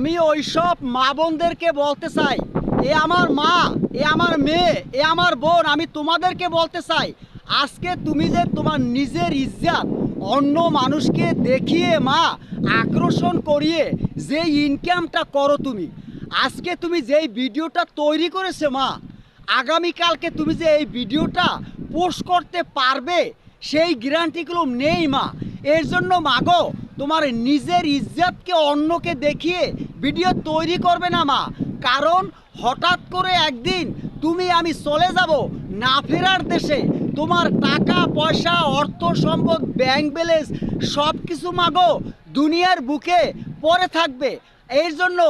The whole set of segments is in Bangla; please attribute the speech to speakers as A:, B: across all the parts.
A: আমি ওইসব মা বোনদেরকে বলতে চাই। এ আমার মা, এ আমার মেয়ে, এ আমার বোন, আমি তোমাদেরকে বলতে চাই। আজকে তুমি যে তোমার নিজের ইজ্জাত অন্য মানুষকে দেখিয়ে, মা, আকর্ষণ করিয়ে যে ইনকামটা করো তুমি, আজকে তুমি যেই ভিডিওটা তৈরি করেছে, মা, আগামীকালকে তুমি যে এই ভিডিওটা পোস্ট করতে পারবে, সেই গ্যারান্টিগুলো নেই, মা। এর জন্য, মাগো, তোমার নিজের ইজ্জতকে অন্যকে দেখিয়ে ভিডিও তৈরি করবে না, মা। কারণ হঠাৎ করে একদিন তুমি, আমি চলে যাব না ফেরার দেশে। তোমার টাকা, পয়সা, অর্থ সম্পদ ব্যাংক ব্যালেন্স সব কিছু মাগো, দুনিয়ার বুকে পরে থাকবে। এর জন্য,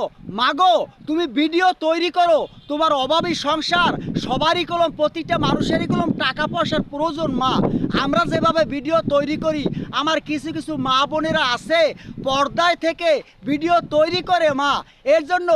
A: মাগো, তুমি ভিডিও তৈরি করো। তোমার অভাবী সংসার, সবারই কলম, প্রতিটা মানুষেরই কলম, টাকা পয়সার প্রয়োজন, মা। আমরা যেভাবে ভিডিও তৈরি করি, আমার কিছু কিছু মা বোনেরা আছে, পর্দায় থেকে ভিডিও তৈরি করে, মা। এর জন্য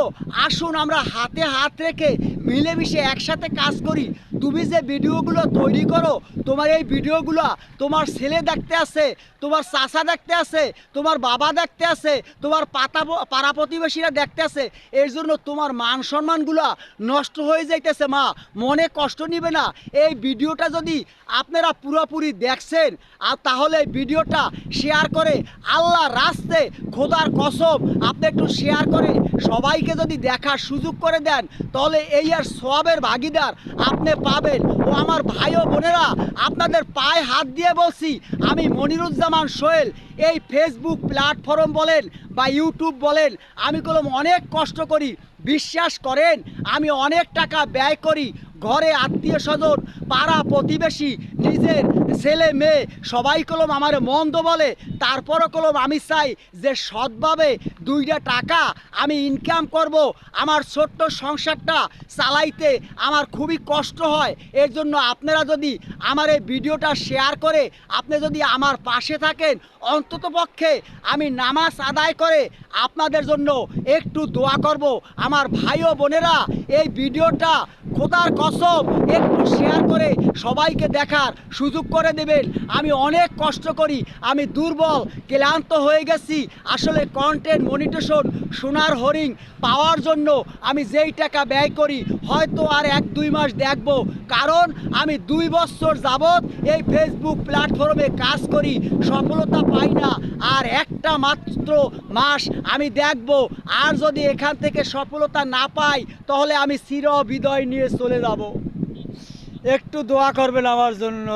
A: আসুন, আমরা হাতে হাত রেখে মিলেমিশে একসাথে কাজ করি। তুমি যে ভিডিওগুলো তৈরি করো, তোমার এই ভিডিওগুলো তোমার ছেলে দেখতে আছে তোমার চাচা দেখতে আছে তোমার বাবা দেখতে আছে তোমার পাতা পাড়া প্রতিবেশীরা দেখতে আছে এর জন্য তোমার মান সম্মানগুলো নষ্ট হয়ে যাইতেছে মা। মনে কষ্ট নিবে না। এই ভিডিওটা যদি আপনারা পুরোপুরি দেখছেন, আর তাহলে ভিডিওটা শেয়ার করে আল্লাহ রাস্তে খোদার কসম, আপনি একটু শেয়ার করে সবাইকে যদি দেখার সুযোগ করে দেন, তাহলে এই আর সবের ভাগিদার, আপনি পাবেন। ও আমার ভাই ও বোনেরা, আপনাদের পায়ে হাত দিয়ে বলছি, আমি মনিরুজ্জামান সোহেল, এই ফেসবুক প্ল্যাটফর্ম বলেন বা ইউটিউব বলেন, আমি কলম অনেক কষ্ট করি, বিশ্বাস করেন, আমি অনেক টাকা ব্যয় করি, ঘরে আত্মীয় স্বজন পাড়া প্রতিবেশী, নিজের ছেলে মেয়ে, সবাই কলম আমার মন্দ বলে, তারপরও কলম আমি চাই যে সৎভাবে দুইটা টাকা আমি ইনকাম করব, আমার ছোট্ট সংসারটা চালাইতে আমার খুবই কষ্ট হয়। এর জন্য আপনারা যদি আমার এই ভিডিওটা শেয়ার করে, আপনি যদি আমার পাশে থাকেন, অন্তত পক্ষে আমি নামাজ আদায় করে আপনাদের জন্য একটু দোয়া করব। আমার ভাই ও বোনেরা, এই ভিডিওটা খোদার কসম, একটু শেয়ার করে সবাইকে দেখার সুযোগ করে দেবেন। আমি অনেক কষ্ট করি, আমি দুর্বল, ক্লান্ত হয়ে গেছি। আসলে কন্টেন্ট মনিটেশন সোনার হরিং পাওয়ার জন্য আমি যেই টাকা ব্যয় করি, হয়তো আর এক দুই মাস দেখব। কারণ আমি দুই বছর যাবৎ এই ফেসবুক প্ল্যাটফর্মে কাজ করি, সফলতা পাই না। আর একটা মাত্র মাস আমি দেখব। আর যদি এখান থেকে সফলতা না পাই, তাহলে আমি চির বিদয় নিয়ে চলে যাব। একটু দোয়া করবেন আমার জন্য।